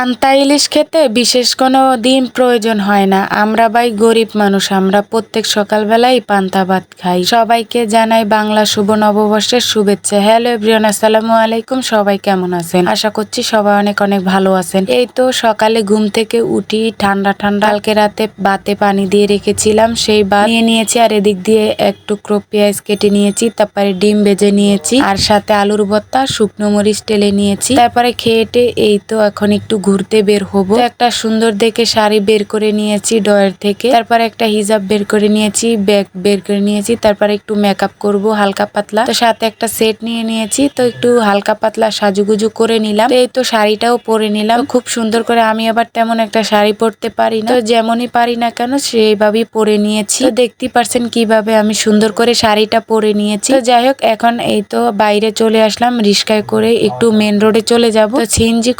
পান্তা ইলিশ খেতে বিশেষ কোনো দিন প্রয়োজন হয় না। আমরা ভাই গরিব মানুষ, আমরা প্রত্যেক সকালবেলাই পান্তা ভাত খাই। সবাইকে জানাই বাংলা শুভ নববর্ষের শুভেচ্ছা। হ্যালো এভরিওয়ান, আসসালামু আলাইকুম। সবাই কেমন আছেন? আশা করছি সবাই অনেক অনেক ভালো আছেন। এই তো সকালে ঘুম থেকে উঠি, ঠান্ডা ঠান্ডা। কালকে রাতে বাতে পানি দিয়ে রেখেছিলাম, সেই ভাত নিয়ে নিয়েছি। আর এদিক দিয়ে এক টুকরো পেঁয়াজ কেটে নিয়েছি, তারপরে ডিম ভেজে নিয়েছি। আর সাথে আলুর ভর্তা, শুকনো মরিচ টেলে নিয়েছি। তারপরে খেয়েটে এই তো এখন একটু ঘুরতে বের হব। একটা সুন্দর দেখে শাড়ি বের করে নিয়েছি ডয়ের থেকে। তারপরে একটা হিজাব বের করে নিয়েছি, ব্যাগ বের করে নিয়েছি। তারপরে একটু মেকআপ করব, হালকা পাতলা। তো সাথে একটা সেট নিয়ে নিয়েছি, তো একটু হালকা পাতলা সাজুগুজু করে নিলাম। এই তো শাড়িটাও পরে নিলাম। খুব সুন্দর করে আমি আবার তেমন একটা শাড়ি পরতে পারি না। তো যেমনই পারি না কেন, সেইভাবেই পরে নিয়েছি। তো দেখতে পারছেন কীভাবে আমি সুন্দর করে শাড়িটা পরে নিয়েছি। তো যাই হোক, এখন এই তো বাইরে চলে আসলাম রিস্কায় করে একটু মেন রোডে চলে যাব। তো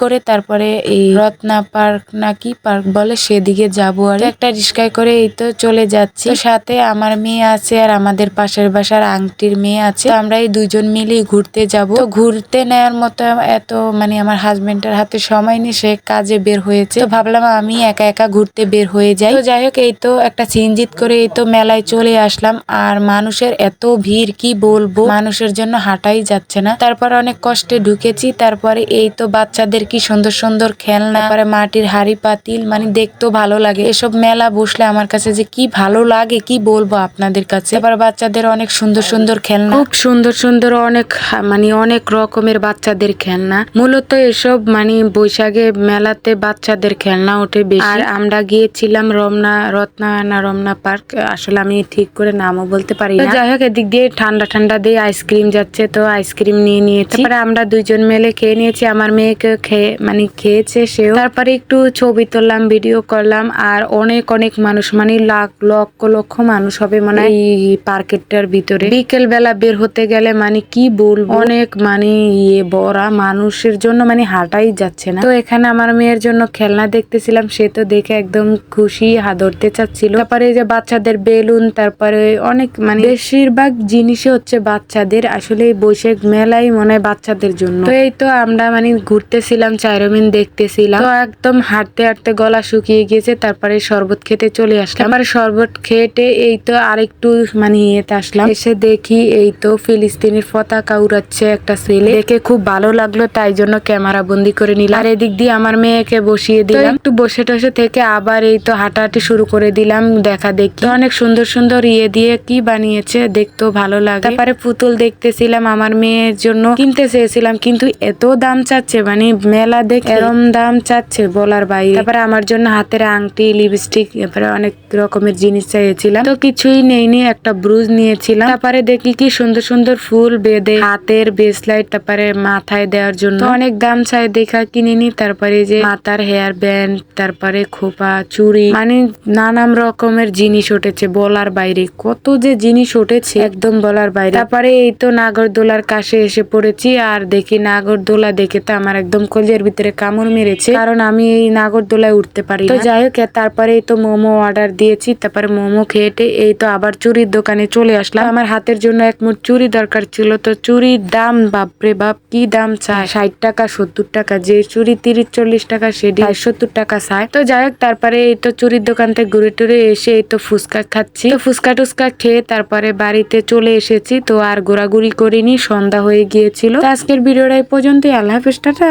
করে তারপরে এই রত্না পার্ক নাকি পার্ক বলে সেদিকে যাব আর। একটা রিস্কায় করে এই তো চলে যাচ্ছি। সাথে আমার মেয়ে আছে আর আমাদের পাশের বাসার আংটির মেয়ে আছে। আমরা এই দুজন মিলেই ঘুরতে যাব। ঘুরতে নেওয়ার মতো এত মানে আমার হাজবেন্ডের হাতে সময় নেই, সে কাজে বের হয়েছে। ভাবলাম আমি একা একা ঘুরতে বের হয়ে যাই। তো যাই হোক, এই তো একটা সিনজিত করে এই তো মেলায় চলে আসলাম। আর মানুষের এত ভিড়, কি বলব? মানুষের জন্য হাঁটাই যাচ্ছে না। তারপর অনেক কষ্টে ঢুকেছি। তারপরে এই তো বাচ্চাদের কি সুন্দর সুন্দর খেলনা তারপরে মাটির হাড়ি পাতিল মানে দেখতেও ভালো লাগে। এসব মেলা বসলে আমার কাছে যে কি ভালো লাগে কি বলব আপনাদের কাছে? আবার বাচ্চাদের অনেক সুন্দর সুন্দর খেলনা। খুব সুন্দর সুন্দর অনেক মানে অনেক রকমের বাচ্চাদের খেলনা। মূলত এসব মানে বৈশাখে মেলাতে বাচ্চাদের খেলনা ওঠে বেশি। আর আমরা গিয়েছিলাম রমনা রত্না না রমনা পার্ক। আসলে আমি ঠিক করে নামও বলতে পারি না। যাই হোক এদিক দিয়ে ঠান্ডা ঠান্ডা দিয়ে আইসক্রিম যাচ্ছে তো আইসক্রিম নিয়ে নিয়েছি। তারপরে আমরা দুইজন মিলে খেয়ে নিয়েছি। আমার মেয়েকে খেয়ে মানে খেয়েছে সেও। তারপরে একটু ছবি তুললাম ভিডিও করলাম, আর অনেক অনেক মানুষ মানে লাখ, লক্ষ লক্ষ মানুষ হবে মানে এই পার্কেটটার ভিতরে। বিকেল বেলা বের হতে গেলে মানে কি বলব? অনেক মানে ইয়ে বড়া মানুষের জন্য মানে হাঁটাই যাচ্ছে না। তো এখানে আমার মেয়ের জন্য খেলনা দেখতেছিলাম, সে তো দেখে একদম খুশি হা ধরতে চাচ্ছিল। তারপরে যে বাচ্চাদের বেলুন, তারপরে অনেক মানে বেশিরভাগ জিনিসই হচ্ছে বাচ্চাদের, আসলে বৈশাখ মেলাই মনে হয় বাচ্চাদের জন্য। তো এই তো আমরা মানে ঘুরতেছিলাম, চাইরমিন দেখতেছিলাম তো একদম হাঁটতে হাঁটতে গলা শুকিয়ে গিয়েছে তারপরে শরবত খেতে চলে আসলাম। আবার শরবত খেটে এই তো আরেকটু মানে ইয়েতে আসলাম। এসে দেখি এই তো ফিলিস্তিনের পতাকা উড়াচ্ছে একটা ছেলে। দেখে খুব ভালো লাগল তাই জন্য ক্যামেরা বন্দি করে নিলাম। আর এদিক দিয়ে আমার মেয়েকে বসিয়ে দিলাম। একটু বসে টসে থেকে আবার এই তো হাঁটাহাঁটি শুরু করে দিলাম দেখা দেখি। অনেক সুন্দর সুন্দর ইয়ে দিয়ে কি বানিয়েছে দেখতেও ভালো লাগে। তারপরে পুতুল দেখতেছিলাম আমার মেয়ের জন্য। কিনতে চেয়েছিলাম কিন্তু এত দাম চাচ্ছে মানে মেলা দেখে এরম দাম চাচ্ছে বলার বাইরে। তারপরে আমার জন্য হাতের আংটি লিপস্টিক তারপরে অনেক রকমের জিনিস চাইছিলাম তো কিছুই নেইনি, একটা ব্রুজ নিয়েছিলাম। তারপরে দেখি কি সুন্দর সুন্দর ফুল বেঁধে হাতের বেসলাইট তারপরে মাথায় দেওয়ার জন্য। অনেক দাম চাই দেখা কিনিনি, তারপরে যে মাথার হেয়ার ব্যান্ড তারপরে খোপা, চুড়ি মানে নানান রকমের জিনিস উঠেছে বলার বাইরে। কত যে জিনিস উঠেছে একদম বলার বাইরে। তারপরে এই তো নাগরদোলার কাছে এসে পড়েছি, আর দেখি নাগরদোলা দেখে তো আমার একদম কলের ভিতরে কামড় মেরেছে। কারণ আমি এই নাগরদোলায় উঠতে পারি তো যাই হোক তারপরে এই তো মোমো অর্ডার দিয়েছি তারপরে মোমো খেয়েটে এই তো আবার চুরির দোকানে চলে আসলাম। আমার হাতের জন্য এক মুঠ চুরি দরকার ছিল তো চুরির দাম বাপরে বাপ কি দাম চায় ষাট টাকা সত্তর টাকা যে চুরি তিরিশ চল্লিশ টাকা সেটি সত্তর টাকা চায় তো যাই হোক তারপরে এই তো চুরির দোকান থেকে ঘুরে টুরে এসে এই তো ফুচকা খাচ্ছি। তো ফুচকা টুচকা খেয়ে তারপরে বাড়িতে চলে এসেছি তো আর ঘোরাঘুরি করিনি সন্ধ্যা হয়ে গিয়েছিল। আজকের ভিডিওটা এই পর্যন্তই আল্লাহ হাফেজ টাটা।